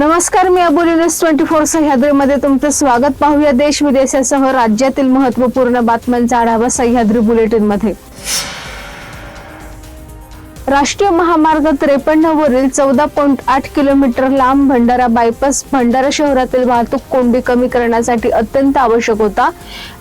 नमस्कार मी Aboli news twenty four सह्याद्रीमध्ये तुमचं स्वागत. पाहूया देश विदेशासह राज्यातील महत्त्वपूर्ण बातम्यांचा आढावा सह्याद्री बुलेटिनमध्ये राष्ट्रीय महामार्ग त्रेपन्न वरील चौदा पॉईंट आठ किलोमीटर लांब भंडारा बायपास भंडारा शहरातील वाहतूक कोंडी कमी करण्यासाठी अत्यंत आवश्यक होता.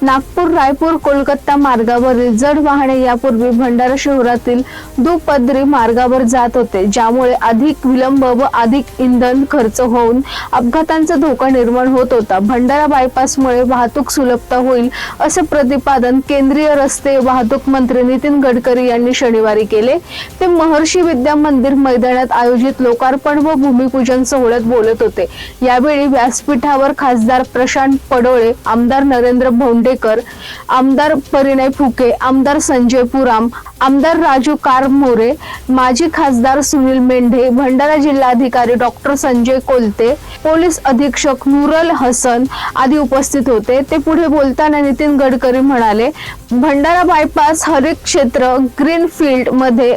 नागपूर रायपूर कोलकाता मार्गावरील जड वाहने यापूर्वी भंडारा शहरातील दुपदरी मार्गावर जात होते ज्यामुळे अधिक विलंब व अधिक इंधन खर्च होऊन अपघातांचा धोका निर्माण होत होता. भंडारा बायपासमुळे वाहतूक सुलभता होईल असे प्रतिपादन केंद्रीय रस्ते वाहतूक मंत्री नितीन गडकरी यांनी शनिवारी केले. ते महर्षी विद्या मंदिर मैदानात आयोजित लोकार्पण व भूमिपूजन सोहळ्यात बोलत होते. यावेळी व्यासपीठावर खासदार प्रशांत पडोळे आमदार नरेंद्र भोंडेकर आमदार परिणय फुके आमदार संजय पुराम आमदार राजू कारमोरे माजी खासदार सुनील मेंढे भंडारा जिल्हाधिकारी डॉक्टर संजय कोलते पोलीस अधीक्षक नूरल हसन आदी उपस्थित होते. ते पुढे बोलताना नितीन गडकरी म्हणाले भंडारा बायपास हरित क्षेत्र ग्रीन फील्डमध्ये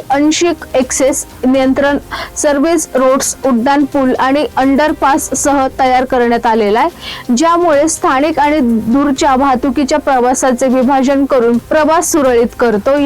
ट्रॅफिक एक्सेस नियंत्रण सर्व्हिस रोड्स उड्डाण पूल आणि अंडरपास सह तयार करण्यात आलेला आहे. ज्यामुळे स्थानिक आणि दूरच्या वाहतुकीच्या प्रवासाचे विभाजन करून प्रवास सुरळीत करतो.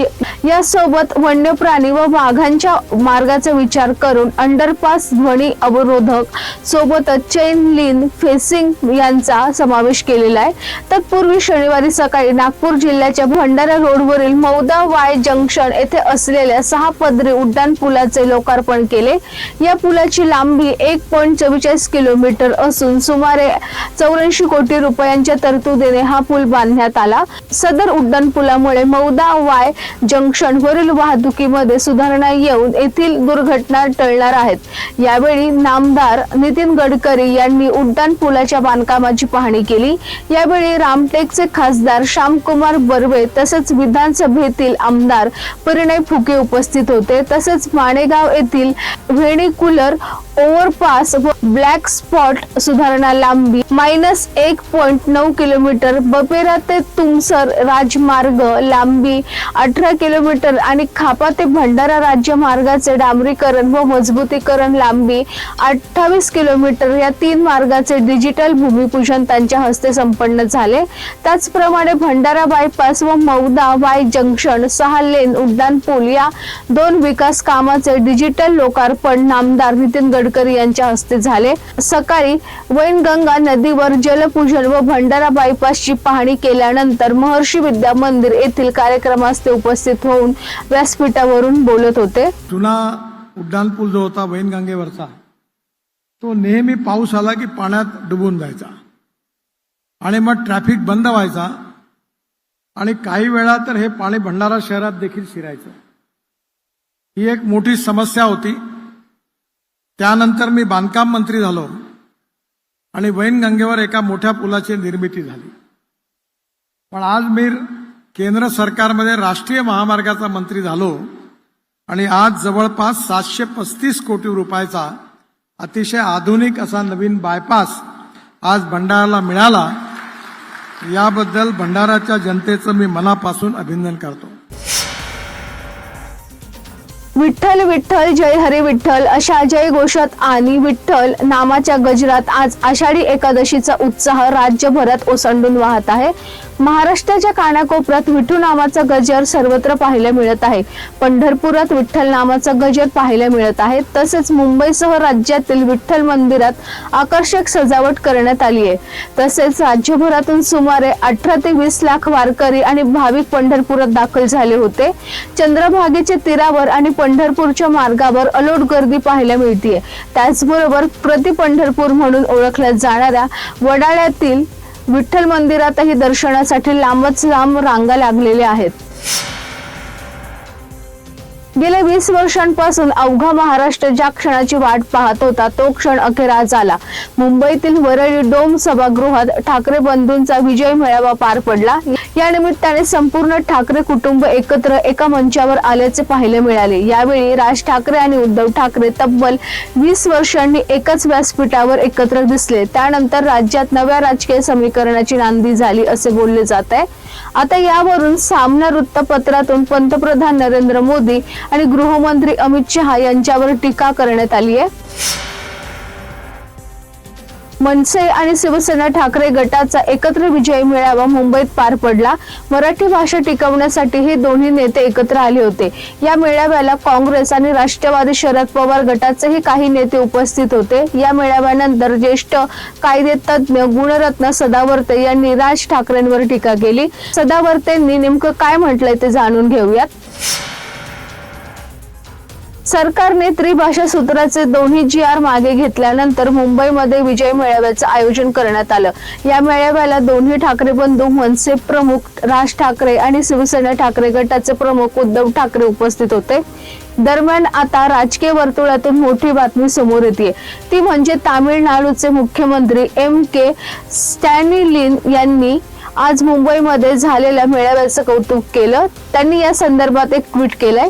यासोबत वन्य प्राणी व वाघांच्या मार्गाचा विचार करून अंडरपास ध्वनी अवरोधक सोबतच चेन लिन फेसिंग यांचा समावेश केलेला आहे. तत्पूर्वी शनिवारी सकाळी नागपूर जिल्ह्याच्या भंडारा रोडवरील मौदा वाय जंक्शन येथे असलेल्या सहा पदरी उड्डाण पुलाचे लोकार्पण केले. या पुलाची लांबी एक पॉईंट चव्वेचाळीस किलोमीटर असून सुमारे चौऱ्याऐंशी कोटी रुपयांच्या तरतुदीने हा पूल बांधण्यात आला. सदर उड्डाण पुलामुळे मौदा वाय जंक्शन वरील वाहतुकीमध्ये सुधारणा येऊन येथील दुर्घटना टळणार आहेत. यावेळी नामदार नितीन गडकरी यांनी उड्डाण पुलाच्या बांधकामाची पाहणी केली. यावेळी रामटेकचे खासदार श्यामकुमार बर्वे तसेच विधानसभेतील आमदार परिणय फुके उपस्थित होते. तसेच माणेगाव येथील व्हेणिक्युलर ओव्हरपास व ब्लॅक स्पॉट सुधारणा लांबी मायनस एक पॉइंट नऊ किलोमीटर बपेरा ते तुमसर राजमार्ग लांबी अठरा किलोमीटर आणि खापा ते भंडारा राज्य मार्गाचे डांबरीकरण व मजबूतीकरण लांबी अठ्ठावीस किलोमीटर या तीन मार्गाचे डिजिटल भूमिपूजन त्यांच्या हस्ते संपन्न झाले. त्याचप्रमाणे भंडारा बायपास व मौदा बाय जंक्शन सहा लेन उड्डाण पूल या दोन विकास कामाचे डिजिटल लोकार्पण नामदार नितीन गडकरी यांच्या हस्ते झाले. सकाळी वैनगंगा नदीवर जलपूजन व भंडारा बायपासची पाहणी केल्यानंतर महर्षी विद्या मंदिर येथील कार्यक्रमास ते उपस्थित होऊन व्यासपीठावरून बोलत होते. जुना उड्डाण पूल जो होता वैनगंगेवरचा तो नेहमी पाऊस आला की पाण्यात डुबून जायचा. आणि मग ट्रॅफिक बंद व्हायचा. आणि काही वेळा तर हे पाणी भंडारा शहरात देखील शिरायचं. ही एक मोठी समस्या होती. त्यानंतर मी बांधकाम मंत्री झालो आणि वैनगंगेवर एका मोठ्या पुलाची निर्मिती झाली. पण आज मी केंद्र सरकारमध्ये राष्ट्रीय महामार्गाचा मंत्री झालो आणि आज जवळपास सातशे पस्तीस कोटी रुपयाचा अतिशय आधुनिक असा नवीन बायपास आज भंडाराला मिळाला. याबद्दल भंडाराच्या जनतेचं मी मनापासून अभिनंदन करतो. विठ्ठल विठ्ठल जय हरी विठ्ठल अशा जय घोषात आणि विठ्ठल नामाच्या गजरात आज आषाढी एकादशीचा उत्साह राज्यभरात ओसंडून वाहत आहे. महाराष्ट्राच्या कानाकोपऱ्यात विठू नामाचा गजर सर्वत्र पाहायला मिळत आहे. पंढरपुरात विठ्ठल नामाचा गजर पाहायला मिळत आहे. तसेच मुंबईसह राज्यातील विठ्ठल मंदिरात आकर्षक सजावट करण्यात आली आहे. तसेच राज्यभरातून सुमारे अठरा ते वीस लाख वारकरी आणि भाविक पंढरपुरात दाखल झाले होते. चंद्रभागेच्या तीरावर आणि पंढरपूरच्या मार्गावर अलोट गर्दी पाहायला मिळतीये. त्याचबरोबर प्रति पंढरपूर म्हणून ओळखल्या जाणाऱ्या वडाळ्यातील विठ्ठल मंदिरातही दर्शनासाठी लांबच लांब रांगा लागलेल्या आहेत. गेल्या वीस वर्षांपासून अवघा महाराष्ट्र ज्या क्षणाची वाट पाहत होता तो क्षण अखेर आज आला. मुंबईतील वरळी डोम सभागृहात ठाकरे बंधूंचा विजय मेळावा पार पडला. या निमित्ताने संपूर्ण ठाकरे कुटुंब एकत्र एका मंचावर आल्याचे पाहायला मिळाले. यावेळी राज ठाकरे आणि उद्धव ठाकरे तब्बल वीस वर्षांनी एकाच व्यासपीठावर एकत्र दिसले. त्यानंतर राज्यात नव्या राजकीय समीकरणाची नांदी झाली असे बोलले जात आहे. आता यावरून सामना वृत्तपत्रातून पंतप्रधान नरेंद्र मोदी आणि गृहमंत्री अमित शहा यांच्यावर टीका करण्यात आली आहे. मनसे आणि शिवसेना ठाकरे गटाचा एकत्र विजय मेळावा मुंबईत पार पडला. मराठी भाषा टिकवण्यासाठी हे दोन्ही नेते एकत्र आले होते. या मेळाव्याला काँग्रेस आणि राष्ट्रवादी शरद पवार गटाचेही काही नेते उपस्थित होते. या मेळाव्यानंतर ज्येष्ठ कायदेतज्ञ गुणरत्न सदावर्ते यांनी राज ठाकरेंवर टीका केली. सदावर्तेंनी नेमकं काय म्हटलंय ते जाणून घेऊयात. सरकारने त्रिभाषा सूत्राचे दोन्ही जी आर मागे घेतल्यानंतर मुंबईमध्ये विजय मेळाव्याचं आयोजन करण्यात आलं. या मेळाव्याला दोन्ही ठाकरे बंधू मनसे प्रमुख राज ठाकरे आणि शिवसेना ठाकरे गटाचे प्रमुख उद्धव ठाकरे उपस्थित होते. दरम्यान आता राजकीय वर्तुळातून मोठी बातमी समोर येते ती म्हणजे तामिळनाडूचे मुख्यमंत्री एम के स्टॅनिलिन यांनी आज मुंबईमध्ये झालेल्या मेळाव्याचं कौतुक केलं. त्यांनी या संदर्भात एक ट्विट केलंय.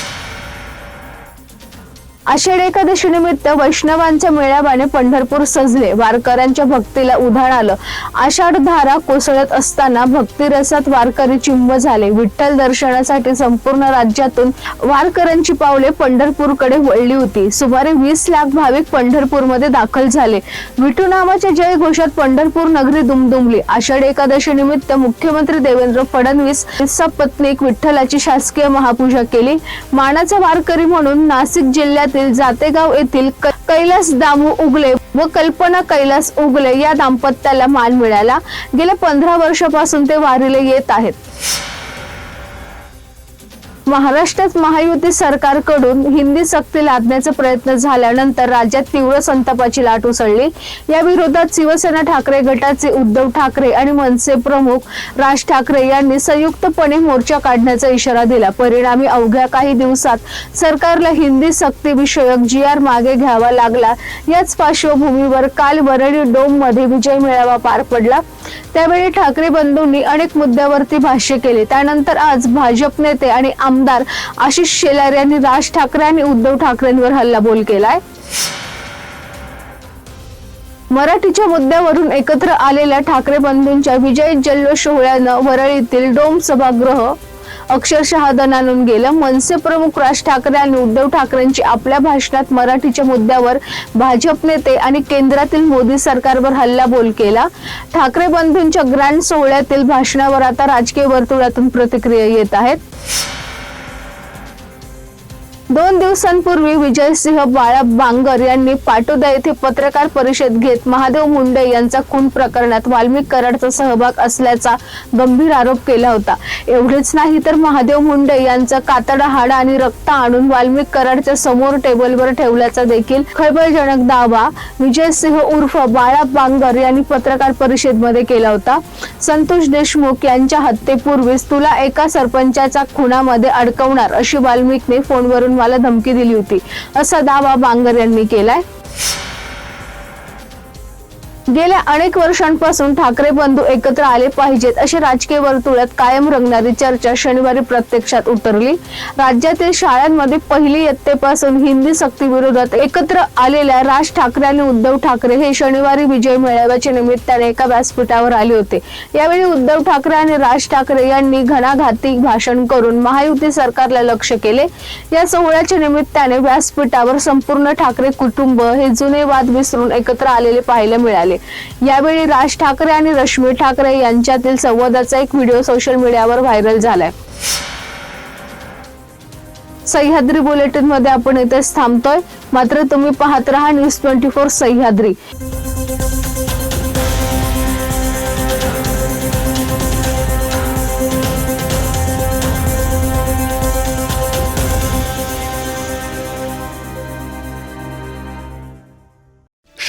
आषाढ एकादशी निमित्त वैष्णवांच्या मेळाव्याने पंढरपूर सजले. वारकऱ्यांच्या भक्तीला उधाण आलं. आषाढ धारा कोसळत असताना भक्तिरसात वारकरी चिंब झाले. विठ्ठल दर्शनासाठी संपूर्ण राज्यातून वारकऱ्यांची पावले पंढरपूरकडे वळली होती. सुमारे वीस लाख भाविक पंढरपूरमध्ये दाखल झाले. विठू नामाच्या जय घोषात पंढरपूर नगरी दुमदुमली. आषाढ एकादशी निमित्त मुख्यमंत्री देवेंद्र फडणवीस सपत्नीक विठ्ठलाची शासकीय महापूजा केली. मानाचा वारकरी म्हणून नाशिक जिल्ह्यातील जातेगाव येथील कैलास दामू उगले व कल्पना कैलास उगले या दाम्पत्याला मान मिळाला. गेल्या पंधरा वर्षापासून ते वारीला येत आहेत. महाराष्ट्रात महायुती सरकारकडून हिंदी सक्ती लादण्याचा प्रयत्न झाल्यानंतर राज्यात तीव्र संतापाची लाट उसळली. या विरोधात शिवसेना ठाकरे गटाचे उद्धव ठाकरे आणि मनसे प्रमुख राज ठाकरे यांनी संयुक्तपणे मोर्चा काढण्याचा इशारा दिला. परिणामी अवघ्या काही दिवसात सरकारला हिंदी सक्ती विषयक जी आर मागे घ्यावा लागला. याच पार्श्वभूमीवर काल वरळी डोममध्ये विजय मेळावा पार पडला. त्यावेळी ठाकरे बंधूंनी अनेक मुद्द्यावरती भाष्य केले. त्यानंतर आज भाजप नेते आणि आमदार आशिष शेलार यांनी राज ठाकरे आणि उद्धव ठाकरेंवर हल्लाबोल केलाय. मराठीच्या मुद्द्यावरून एकत्र आलेल्या ठाकरे बंधूंच्या विजय जल्लोष सोहळ्यानं वरळीतील डोम सभागृह अक्षरशः दणानून गेलं. मनसे प्रमुख राज ठाकरे आणि उद्धव ठाकरेंची आपल्या भाषणात मराठीच्या मुद्द्यावर भाजप नेते आणि केंद्रातील मोदी सरकारवर हल्लाबोल केला. ठाकरे बंधूंच्या ग्रँड सोहळ्यातील भाषणावर आता राजकीय वर्तुळातून प्रतिक्रिया येत आहेत. दोन दिवसांपूर्वी विजयसिंह बाळा बांगर यांनी पाटोदा येथे पत्रकार परिषद घेत महादेव मुंडे यांचा खून प्रकरणात वाल्मिक कराडचा सहभाग असल्याचा गंभीर आरोप केला होता. एवढेच नाही तर महादेव मुंडे यांचा कातडा हाडा आणि रक्त आणून वाल्मिक कराडच्या समोर टेबलवर ठेवल्याचा देखील खळबळजनक दावा विजयसिंह उर्फ बाळा बांगर यांनी पत्रकार परिषदेमध्ये केला होता. संतोष देशमुख यांच्या हत्येपूर्वीच तुला एका सरपंचाच्या खुनामध्ये अडकवणार अशी वाल्मिकने फोनवरून मला धमकी दिली होती. असा दावा बांगर यांनी केलाय. गेल्या अनेक वर्षांपासून ठाकरे बंधू एकत्र आले पाहिजेत अशी राजकीय वर्तुळात कायम रंगणारी चर्चा शनिवारी प्रत्यक्षात उतरली. राज्यातील शाळांमध्ये पहिली इयत्तेपासून हिंदी सक्ती विरोधात एकत्र आलेल्या राज ठाकरे आणि उद्धव ठाकरे हे शनिवारी विजय मेळाव्याच्या निमित्ताने एका व्यासपीठावर आले होते. यावेळी उद्धव ठाकरे आणि राज ठाकरे यांनी घणाघाती भाषण करून महायुती सरकारला लक्ष केले. या सोहळ्याच्या निमित्ताने व्यासपीठावर संपूर्ण ठाकरे कुटुंब हे जुने वाद विसरून एकत्र आलेले पाहायला मिळाले. यावेळी राज ठाकरे आणि रश्मी ठाकरे यांच्यातील संवादाचा एक व्हिडिओ सोशल मीडियावर व्हायरल झालाय. सह्याद्री बुलेटिनमध्ये आपण इथेच थांबतोय. मात्र तुम्ही पाहत राहा न्यूज ट्वेंटी फोर सह्याद्री.